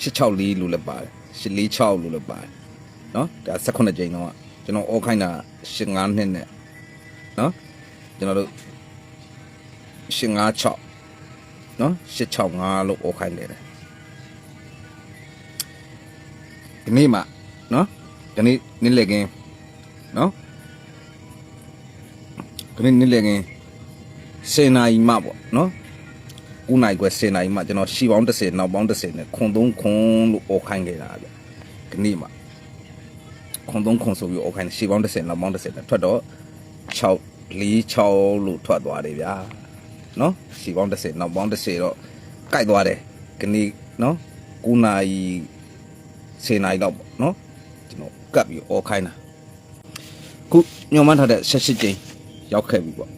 864လို့လည်းပါတယ်846လို့လည်းပါတယ်နော်ဒါ18ကြိမ်တော့ကျွန်တော်အော်ခိုင်းတာ85နှစ်နဲ့နော်ကျွန်တော်တို့856နော်865လို့အော်ခိုင်းနေတယ်ဒီနေ့မှနော်ဒီနေ့နေ့လည်ကင်းနော်ဒီနေ့နေ့လည်ကင်း10နာရီမှပေါ့နော် 9နိုင်ခွဲ10နိုင်မှကျွန်တော်ရှီပေါင်း10နောက်ပေါင်း10နဲ့ခွန်3ခွန်လို့အော်ခိုင်းခဲ့တာဗျဒီနေ့မှခွန်3ခွန်ဆိုပြီးအော်ခိုင်းရှီပေါင်း10နောက်ပေါင်း10နဲ့ထွက်တော့6 4 6လို့ထွက်သွားတယ်ဗျာနော်ရှီပေါင်း10နောက်ပေါင်း10တော့ကြိုက်သွားတယ်ဒီနေ့နော်9နိုင်10နိုင်တော့နော်ကျွန်တော်ကပ်ပြီးအော်ခိုင်းတာခုညွှန်မှန်းထားတဲ့16ကျင်းရောက်ခဲ့ပြီပေါ့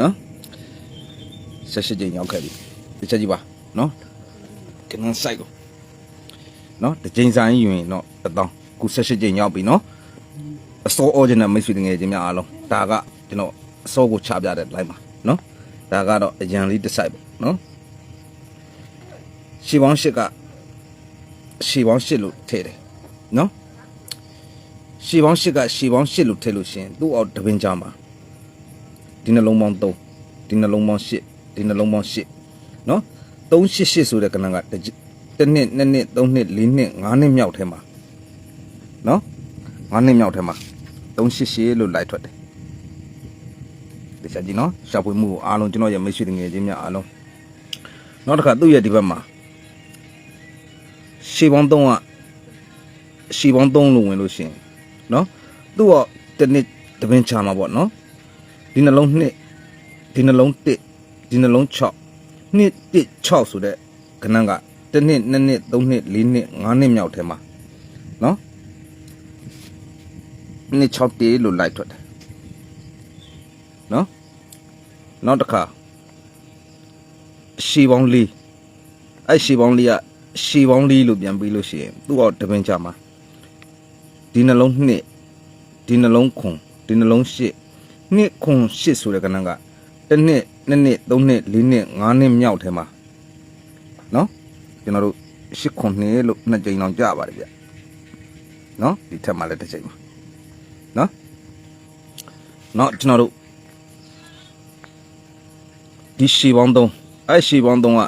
နော်16ကျင်းရောက်ခဲ့ပြီ ဒီချက်ကြီးပါနော်ကနန်းဆိုင်ကိုနော်တစ်ချိန်ဆိုင်ယူရင်တော့တစ်တောင်းခု16ချိန်ရောက်ပြီနော်အစောအော်ဂျင်နယ်မိတ်ဆွေတငယ်ချင်းများအားလုံးဒါကကျွန်တော်အစောကိုချပြတဲ့ line ပါနော်ဒါကတော့အရန်လေးတစ်ဆိုင်ပေါ့နော်ရှီပေါင်းရှစ်ကရှီပေါင်းရှစ်လို့ထည့်တယ်နော်ရှီပေါင်းရှစ်ကရှီပေါင်းရှစ်လို့ထည့်လို့ရှရင်သူ့အောက်တပင်ကြမှာဒီနှလုံးပေါင်း3ဒီနှလုံးပေါင်း8ဒီနှလုံးပေါင်း8 နော်388ဆိုတဲ့ကဏ္ဍကတစ်တစ်နှစ်နှစ်နှစ်3နှစ်4နှစ်5နှစ်မြောက်ထဲမှာနော်5နှစ်မြောက်ထဲမှာ388လို့လိုက်ထွက်တယ်ဒီချက်ကြီးနော်ရှာဖွေမှုကိုအားလုံးကျွန်တော်ရဲ့မိတ်ဆွေတငယ်ချင်းများအားလုံးနောက်တစ်ခါသူ့ရဲ့ဒီဘက်မှာရှေပေါင်း3ကရှေပေါင်း3လို့ဝင်လို့ရှရင်နော်သူ့ကတစ်နှစ်တပင်းချမှာပေါ့နော်ဒီနှလုံးနှစ်ဒီနှလုံး1ဒီနှလုံး6 နှစ်1 6ဆိုတဲ့ခဏကတစ်နှစ်နှစ်နှစ်သုံးနှစ်လေးနှစ်ငါးနှစ်မြောက်ထဲမှာနော်နှစ်6တေးလို့လိုက်ထွက်တယ်နော်နောက်တစ်ခါရှီပေါင်းလေးအဲ့ရှီပေါင်းလေးကရှီပေါင်းလေးလို့ပြန်ပြီးလို့ရှိရင်သူ့အောက်တပင်ကြမှာဒီနှလုံးနှစ်ဒီနှလုံးခွန်ဒီနှလုံးရှစ်နှစ်ခွန်ရှစ်ဆိုတဲ့ကဏ္ဍကတစ်နှစ် နှစ်နှစ်သုံးနှစ်လေးနှစ်ငါးနှစ်မြောက်ထဲမှာနော်ကျွန်တော်တို့ရှစ်ခွန်နှစ်လို့နှစ်ကြိမ်အောင်ကြပါတယ်ဗျနော်ဒီထက်မှလည်းတစ်ကြိမ်ပါနော်နော်ကျွန်တော်တို့ဒီရှေပေါင်းသုံးအဲ့ရှေပေါင်းသုံးက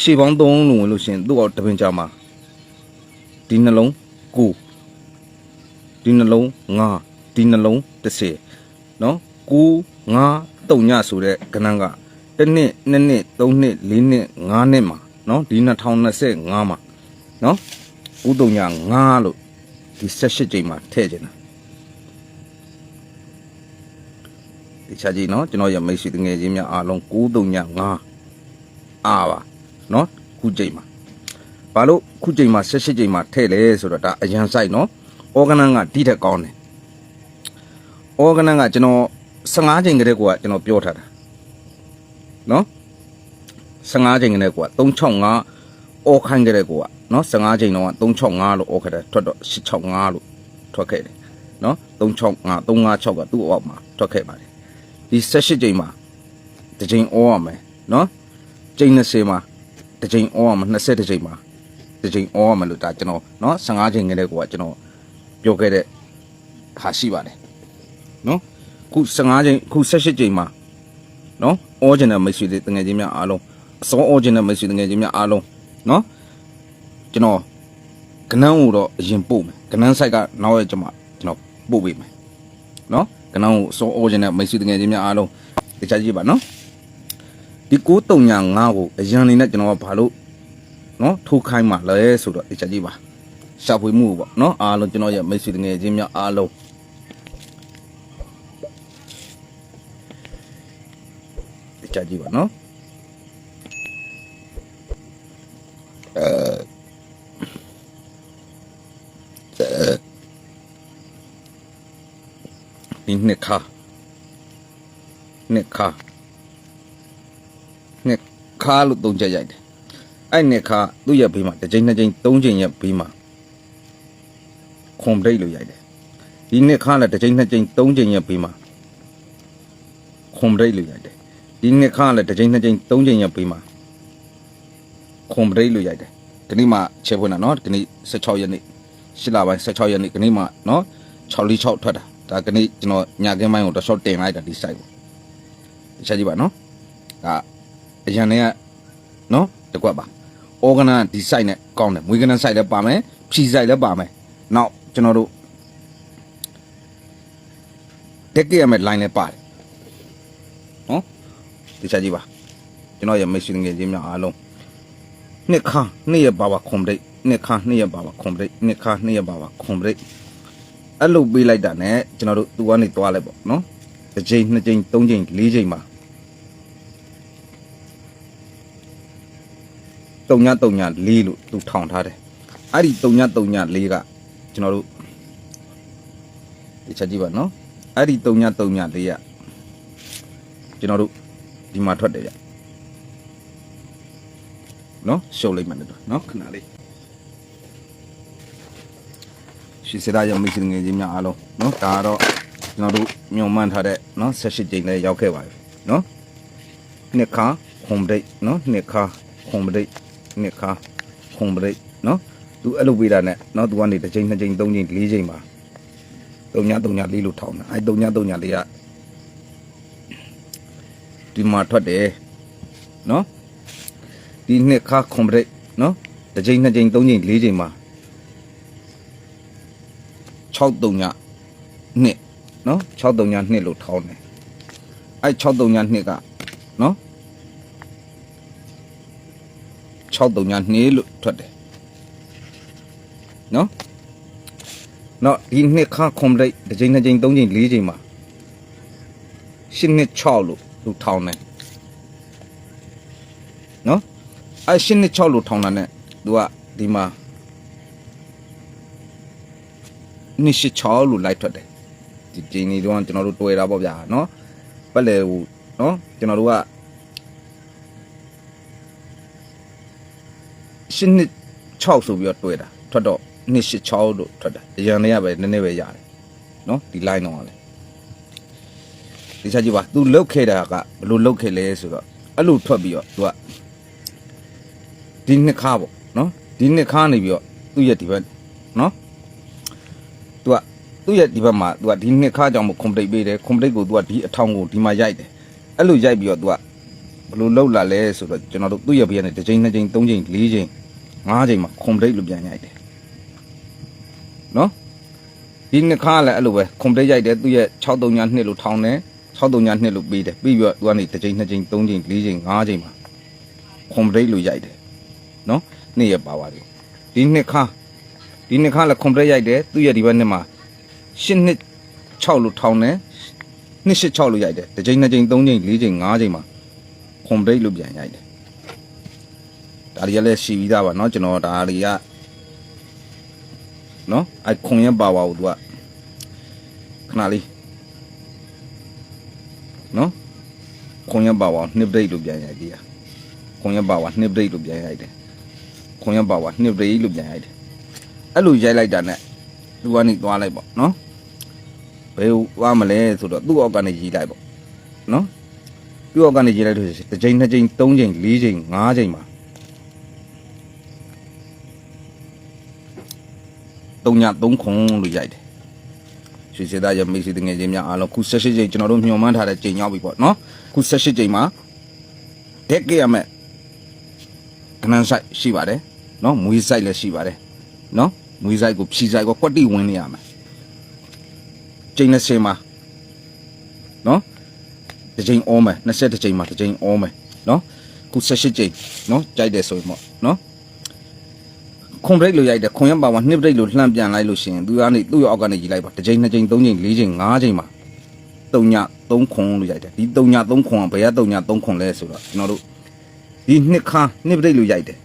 ရှေပေါင်းသုံးလို့ဝင်လို့ရှရင်သူ့အောက်တပင်ကြမှာဒီနှလုံးကိုဒီနှလုံးငါဒီနှလုံး30နော်ကိုငါ တုံညဆိုတဲ့ကဏ္ဍကတစ်နှစ်နှစ်နှစ်သုံးနှစ်လေးနှစ်ငါးနှစ်မှာနော်ဒီ2025မှာနော်ဦးတုံည9လို့ဒီ18ကြိမ်မှာထည့်ချင်တာဒီချာကြီးနော်ကျွန်တော်ရမိတ်ဆွေတငယ်ချင်းများအားလုံး9တုံည9အာပါနော်ခုကြိမ်မှာဘာလို့ခုကြိမ်မှာ18ကြိမ်မှာထည့်လဲဆိုတော့ဒါအရန်ဆိုင်နော်အော်ဂနန်ကဒီထက်ကောင်းတယ်အော်ဂနန်ကကျွန်တော် 15ချိန်ကလေးကကျွန်တော်ပြောထားတာနော်15ချိန်ကလေးက365အော်ခိုင်းကလေးကနော်15ချိန်တော့365လို့အော်ခဲ့တယ်ထွက်တော့665လို့ထွက်ခဲ့တယ်နော်365 356ကသူ့အောက်မှာထွက်ခဲ့ပါတယ်ဒီ18ချိန်မှာတစ်ချိန်အော်ရမယ်နော်ချိန်20မှာတစ်ချိန်အော်ရမယ်20ချိန်မှာတစ်ချိန်အော်ရမယ်လို့ဒါကျွန်တော်နော်15ချိန်ကလေးကကျွန်တော်ပြောခဲ့တဲ့ဟာရှိပါတယ်နော် ခု15ချိန်ခု16ချိန်မှာနော်အောဂျင်နယ်မိတ်ဆွေတွေတငယ်ချင်းများအားလုံးအစောအောဂျင်နယ်မိတ်ဆွေတငယ်ချင်းများအားလုံးနော်ကျွန်တော်ကနန်းကိုတော့အရင်ပို့မယ်ကနန်းဆိုင်ကနောက်ရဲ့ကျွန်မကျွန်တော်ပို့ပေးမယ်နော်ကနန်းကိုအစောအောဂျင်နယ်မိတ်ဆွေတငယ်ချင်းများအားလုံးတခြားကြည့်ပါနော်ဒီ935ကိုအရင်နေနဲ့ကျွန်တော်ကဘာလို့နော်ထိုးခိုင်းမှလဲဆိုတော့တခြားကြည့်ပါရှာဖွေမှုပေါ့နော်အားလုံးကျွန်တော်ရဲ့မိတ်ဆွေတငယ်ချင်းများအားလုံး ကြည့်ကြည့်ပါနော်အဲဒီနှစ်ခါနှစ်ခါနှစ်ခါလို့သုံးချက်ရိုက်တယ်အဲ့နှစ်ခါသူ့ရဲ့ဘေးမှာတစ်ချိန်နှစ်ချိန်သုံးချိန်ရဲ့ဘေးမှာခွန်ပရိတ်လို့ရိုက်တယ်ဒီနှစ်ခါလည်းတစ်ချိန်နှစ်ချိန်သုံးချိန်ရဲ့ဘေးမှာခွန်ပရိတ်လို့ရိုက်တယ် ဒီနှစ်ခါလည်းတစ်ချိန်နှစ်ချိန်သုံးချိန်ရပေးမှာခွန်ပရိတ်လို့ရိုက်တယ်ကနေ့မှချဲဖွင့်တာနော်ဒီနေ့16ရက်နေ့8လပိုင်း16ရက်နေ့ကနေ့မှနော်646ထွက်တာဒါကနေ့ကျွန်တော်ညာကင်းပိုင်းကိုတော့ short တင်လိုက်တာဒီ site ကိုတခြားကြည့်ပါနော်ဒါအရန်တွေကနော်တကွက်ပါ organ ဒီ site နဲ့ကောင်းတယ်မွေးကနန်း site လည်းပါမယ်ဖြီ site လည်းပါမယ်နောက်ကျွန်တော်တို့တက်ကြရမယ့် line လည်းပါတယ်နော် တခြားကြည့်ပါကျွန်တော်ရမိတ်ဆွေငယ်ချင်းများအားလုံးနှစ်ခါနှစ်ရပါပါခွန်ပရိတ်နှစ်ခါနှစ်ရပါပါခွန်ပရိတ်နှစ်ခါနှစ်ရပါပါခွန်ပရိတ်အဲ့လိုပေးလိုက်တာ ਨੇ ကျွန်တော်တို့သူကနေသွားလိုက်ပေါ့နော်တစ်ချိန်နှစ်ချိန်သုံးချိန်လေးချိန်မှာတုံညတုံညလေးလို့သူထောင်ထားတယ်အဲ့ဒီတုံညတုံညလေးကကျွန်တော်တို့ဒီချက်ကြည့်ပါနော်အဲ့ဒီတုံညတုံညလေးကကျွန်တော်တို့ ဒီမှာထွက်တယ်ဗျနော်ရှုပ်လိုက်မှလည်းတော့နော်ခဏလေးရှိစရာရောင်မိတ်ဆွေငယ်ချင်းများအားလုံးနော်ဒါကတော့ကျွန်တော်တို့ညွန်မှန်းထားတဲ့နော်18ကြိမ်လည်းရောက်ခဲ့ပါပြီနော်နှစ်ခါခုံပရိတ်နော်နှစ်ခါခုံပရိတ်နှစ်ခါခုံပရိတ်နော်သူအဲ့လိုပေးတာနဲ့နော်သူကနေတစ်ကြိမ်နှစ်ကြိမ်သုံးကြိမ်လေးကြိမ်ပါတုံညာတုံညာလေးလို့ထောင်းတာအဲ့တုံညာတုံညာလေးက ဒီမှာထွက်တယ်နော်ဒီနှစ်ခါခွန်ပရိတ်နော်တစ်ချိန်နှစ်ချိန်သုံးချိန်လေးချိန်မှာ6တုံညနှစ်နော်6တုံညနှစ်လို့ထောင်းတယ်အဲ့6တုံညနှစ်ကနော်6တုံညနှစ်လို့ထွက်တယ်နော်နော်ဒီနှစ်ခါခွန်ပရိတ်တစ်ချိန်နှစ်ချိန်သုံးချိန်လေးချိန်မှာရှင်းနှစ်6လို့ သူထောင်းတယ်နော်အဲရှင်းနှစ်6လို့ထောင်းတာနဲ့သူကဒီမှာနှစ်ရှစ်6လို့လိုက်ထွက်တယ်ဒီဂျင်းကြီးတော့ကျွန်တော်တို့တွေ့တာပေါ့ဗျာနော်ပက်လေဟိုနော်ကျွန်တော်တို့ကရှင်းနှစ်6ဆိုပြီးတော့တွေ့တာထွက်တော့နှစ်ရှစ်6လို့ထွက်တာအရန်လေးရပဲနည်းနည်းပဲရတယ်နော်ဒီ line တော့လေ ဒီချက်ကြည့်ပါ तू လုတ်ခဲ့တာကဘယ်လိုလုတ်ခဲ့လဲဆိုတော့အဲ့လိုထွက်ပြီးတော့ तू ကဒီနှစ်ခါပေါ့နော်ဒီနှစ်ခါနေပြီးတော့သူ့ရဲ့ဒီဘက်နော်သူကသူ့ရဲ့ဒီဘက်မှာသူကဒီနှစ်ခါကြောင့်မို့ကွန်ပလိတ်ပေးတယ်ကွန်ပလိတ်ကိုသူကဒီအထောင်ကိုဒီမှာရိုက်တယ်အဲ့လိုရိုက်ပြီးတော့သူကဘယ်လိုလောက်လာလဲဆိုတော့ကျွန်တော်တို့သူ့ရဲ့ဘေးကနေတစ်ချိန်နှစ်ချိန်သုံးချိန်လေးချိန်ငါးချိန်မှာကွန်ပလိတ်လို့ပြန်ရိုက်တယ်နော်ဒီနှစ်ခါလည်းအဲ့လိုပဲကွန်ပလိတ်ရိုက်တယ်သူ့ရဲ့6 3ညနှစ်လို့ထောင်တယ် 6 3ညနှစ်လို့ပေးတယ်ပြီးပြီးတော့သူကနေတစ်ချိန်နှစ်ချိန်သုံးချိန်လေးချိန်ငါးချိန်မှာကွန်ပလိတ်လို့ရိုက်တယ် နော်နေ့ရပါပါတယ်ဒီနှစ်ခါဒီနှစ်ခါလည်းကွန်ပရက်ရိုက်တယ်သူ့ရဲ့ဒီဘက်နှစ်မှာရှစ်နှစ်6လို့ထောင်းတယ်နှစ်ရှစ်6လို့ရိုက်တယ်တစ်ချိန်နှစ်ချိန်သုံးချိန်လေးချိန်ငါးချိန်မှာကွန်ပရက်လို့ပြန်ရိုက်တယ်ဒါတွေကလည်းရှိပြီးသားပါเนาะကျွန်တော်ဒါတွေကနော်အဲခွန်ရဲ့ပါဝါကိုသူကခဏလေး နော်ခွန်ရဲ့ပါဝါကိုနှစ်ပရိတ်လို့ပြန်ရိုက်ကြည့်ရခွန်ရပါဝါနှစ်ပရိတ်လို့ပြန်ရိုက်တယ်ခွန်ရပါဝါနှစ်ပရိတ်လို့ပြန်ရိုက်တယ်အဲ့လိုရိုက်လိုက်တာနဲ့သူကနေသွားလိုက်ပေါ့နော်ဘယ်သွားမလဲဆိုတော့သူ့အောက်ကနေရီလိုက်ပေါ့နော်သူ့အောက်ကနေရီလိုက်လို့တစ်ချိန်နှစ်ချိန်သုံးချိန်လေးချိန်ငါးချိန်မှာတုံညသုံးခွန်လို့ရိုက်တယ် ရွှေစေသားရမိတ်ဆွေတငယ်ချင်းများအားလုံးခု16ချိန်ကျွန်တော်တို့ညွှန်မှန်းထားတဲ့ချိန်ရောက်ပြီပေါ့နော်ခု16ချိန်မှာတက်ကြရမယ်ကနန်းဆိုင်ရှိပါတယ်နော်မွေးဆိုင်လည်းရှိပါတယ်နော်မွေးဆိုင်ကိုဖြီဆိုင်ကိုကွက်တိဝင်နေရမယ်ကျင်းနဲ့ဆင်းမှာနော်တစ်ချိန်အောမယ်20တစ်ချိန်မှာတစ်ချိန်အောမယ်နော်ခု18ချိန်နော်ကြိုက်တယ်ဆိုရင်ပေါ့နော် ခွန်ဘရိတ်လို့ရိုက်တယ်ခွန်ရပါဝါနှစ်ဘရိတ်လို့လှမ်းပြန်လိုက်လို့ရှိရင်သူကနေသူ့ရဲ့အောက်ကနေကြီးလိုက်ပါတစ်ချိန်နှစ်ချိန်သုံးချိန်လေးချိန်ငါးချိန်မှာတုံည3ခွန်လို့ရိုက်တယ်ဒီတုံည3ခွန်ကဘယ်ကတုံည3ခွန်လဲဆိုတော့ကျွန်တော်တို့ဒီနှစ်ခါနှစ်ပိတ်လို့ရိုက်တယ်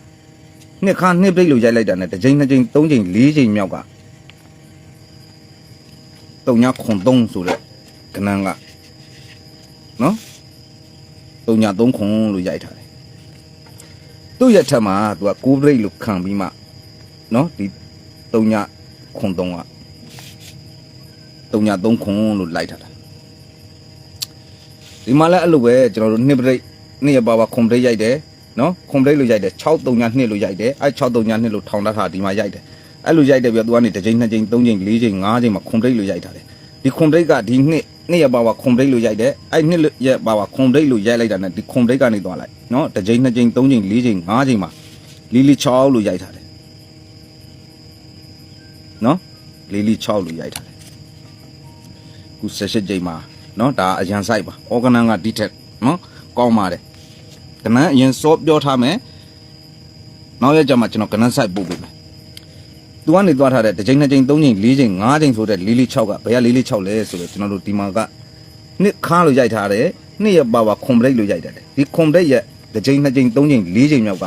နှစ်ခါနှစ်ပိတ်လို့ရိုက်လိုက်တာ ਨੇ တစ်ချိန်နှစ်ချိန်သုံးချိန်လေးချိန်မြောက်ကတုံညာခွန်သုံးဆိုတဲ့ကနန်းကနော်တုံညာသုံးခွန်လို့ရိုက်ထားတယ်သူ့ရဲ့ထက်မှာသူကကိုးပိတ်လို့ခံပြီးမှ နော်ဒီတုံညာခွန်သုံးကတုံညာသုံးခွန်လို့လိုက်ထားတာဒီမှာလည်းအဲ့လိုပဲကျွန်တော်တို့နှစ်ပိတ်နှစ်ရပါပါခွန်ပိတ်ရိုက်တယ်နော်ခွန်ပလိတ်လို့ရိုက်တယ်6 3ညနှစ်လို့ရိုက်တယ်အဲ6 3ညနှစ်လို့ထောင်တတ်တာဒီမှာရိုက်တယ်အဲ့လိုရိုက်တယ်ပြီးတော့ तू ကနေတစ်ချိန်နှစ်ချိန်သုံးချိန်လေးချိန်ငါးချိန်မှာခွန်ပလိတ်လို့ရိုက်တာတယ်ဒီခွန်ပလိတ်ကဒီနှစ်နှစ်ရပါပါခွန်ပလိတ်လို့ရိုက်တယ်အဲ့နှစ်ရပါပါခွန်ပလိတ်လို့ရိုက်လိုက်တာနဲ့ဒီခွန်ပလိတ်ကနေသွားလိုက်နော်တစ်ချိန်နှစ်ချိန်သုံးချိန်လေးချိန်ငါးချိန်မှာလီလီ6လို့ရိုက်ထားတယ် နော်လီလီ6လို့ရိုက်ထားတယ်ခုဆက်ရှစ်ချိန်မှာနော်ဒါအရန်ဆိုင်ပါအော်ဂနန်ကဒီထက်နော်ကောင်းပါတယ်ကနန်းအရင်စောပြောထားမယ်နောက်ရက်ကျမှကျွန်တော်ကနန်းဆိုင်ပို့ပေးမယ်သူကနေသွားထားတဲ့တစ်ချိန်နှစ်ချိန်သုံးချိန်လေးချိန်ငါးချိန်ဆိုတဲ့လေးလေး6ကဘယ်ကလေးလေး6လဲဆိုတော့ကျွန်တော်တို့ဒီမှာကနှစ်ခါလို့ရိုက်ထားတယ်နှစ်ရက်ပါပါခွန်ပလိတ်လို့ရိုက်တတ်တယ်ဒီခွန်ပလိတ်ရဲ့တစ်ချိန်နှစ်ချိန်သုံးချိန်လေးချိန်မြောက်က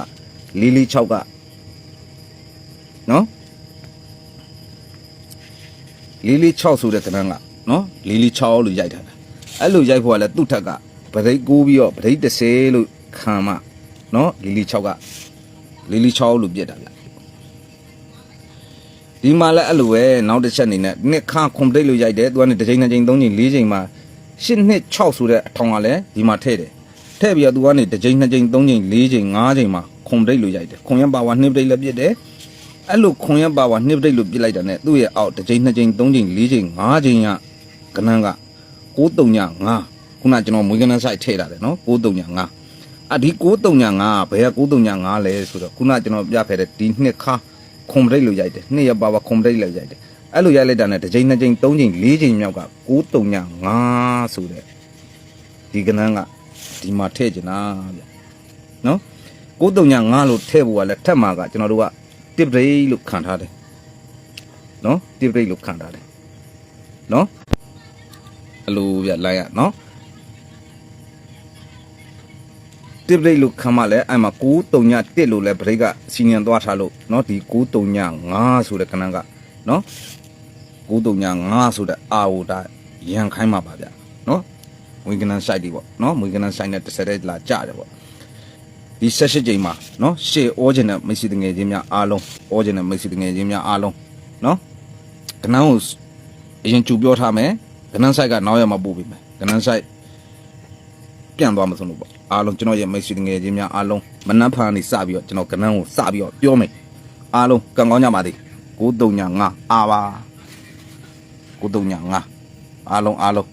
လေးလေး6ကနော် လေးလေး6ဆိုတဲ့ကနန်းကနော်လေးလေး6လို့ရိုက်ထားတယ်အဲ့လိုရိုက်ဖို့ကလည်းသူ့ထက်ကဗရိတ်ကိုးပြီးတော့ဗရိတ်30လို့ခံမနော်လီလီ6ကလီလီ6လို့ပြစ်တာဗျဒီမှာလည်းအဲ့လိုပဲနောက်တစ်ချက်အနေနဲ့နှစ်ခါကွန်ပလိတ်လို့ရိုက်တယ်သူကနေတစ်ချိန်နှစ်ချိန်သုံးချိန်လေးချိန်မှာ8နှစ်6ဆိုတဲ့အထောင်ကလည်းဒီမှာထည့်တယ်ထည့်ပြီးတော့သူကနေတစ်ချိန်နှစ်ချိန်သုံးချိန်လေးချိန်ငါးချိန်မှာကွန်ပလိတ်လို့ရိုက်တယ်ခွန်ရပါဝါနှစ်ပလိတ်လည်းပြစ်တယ် အဲ့လိုခွန်ရပါဝါနှစ်ပလိတ်လို့ပြစ်လိုက်တာနဲ့သူ့ရဲ့အောက်တစ်ချိန်နှစ်ချိန်သုံးချိန်လေးချိန်ငါးချိန်ကကနန်းက935ခုနကျွန်တော်မွေးကနန်းဆိုင်ထည့်တာတယ်နော်935အဒီ935ဘယ်က935လဲဆိုတော့ခုနကျွန်တော်ပြခဲ့တဲ့ဒီနှစ်ခါခွန်ပလိတ်လို့ရိုက်တယ်နှစ်ရပါဝါခွန်ပလိတ်လို့ရိုက်တယ်အဲ့လိုရိုက်လိုက်တာနဲ့တစ်ချိန်နှစ်ချိန်သုံးချိန်လေးချိန်မြောက်က935ဆိုတဲ့ဒီကနန်းကဒီမှာထည့်ကျင်တာဗျနော်935လို့ထည့်ဖို့ကလည်းထက်မှာကကျွန်တော်တို့က တစ်ပရိတ်လို့ခံထားတယ်နော်တစ်ပရိတ်လို့ခံထားတယ်နော်အလိုဗျလိုက်ရနော်တစ်ပရိတ်လို့ခံမှလည်းအဲ့မှာ931လို့လည်းပရိတ်ကစီနီယံသွားထားလို့နော်ဒီ935ဆိုတဲ့ကနန်းကနော်935ဆိုတဲ့အာဝတာရန်ခိုင်းမှာပါဗျနော်ဝင်းကနန်း site ဒီပေါ့နော်ဝင်းကနန်း site နဲ့တစ်ဆက်တည်းလာကြတယ်ပေါ့ ဒီဆက်ရှိချိန်မှာနော်ရှေ့ original မိတ်ဆွေတငယ်ချင်းများအားလုံး original မိတ်ဆွေတငယ်ချင်းများအားလုံးနော်ကနန်းကိုအရင်ကြူပြောထားမယ်ကနန်း site ကနောက်ရမှာပို့ပေးမယ်ကနန်း site ပြန်သွားမှာဆိုလို့ပေါ့အားလုံးကျွန်တော်ရဲ့မိတ်ဆွေတငယ်ချင်းများအားလုံးမနှက်ဖာနေစပြီးတော့ကျွန်တော်ကနန်းကိုစပြီးတော့ပြောမယ်အားလုံးကံကောင်းကြပါသည်935အားပါ935အားလုံးအားလုံး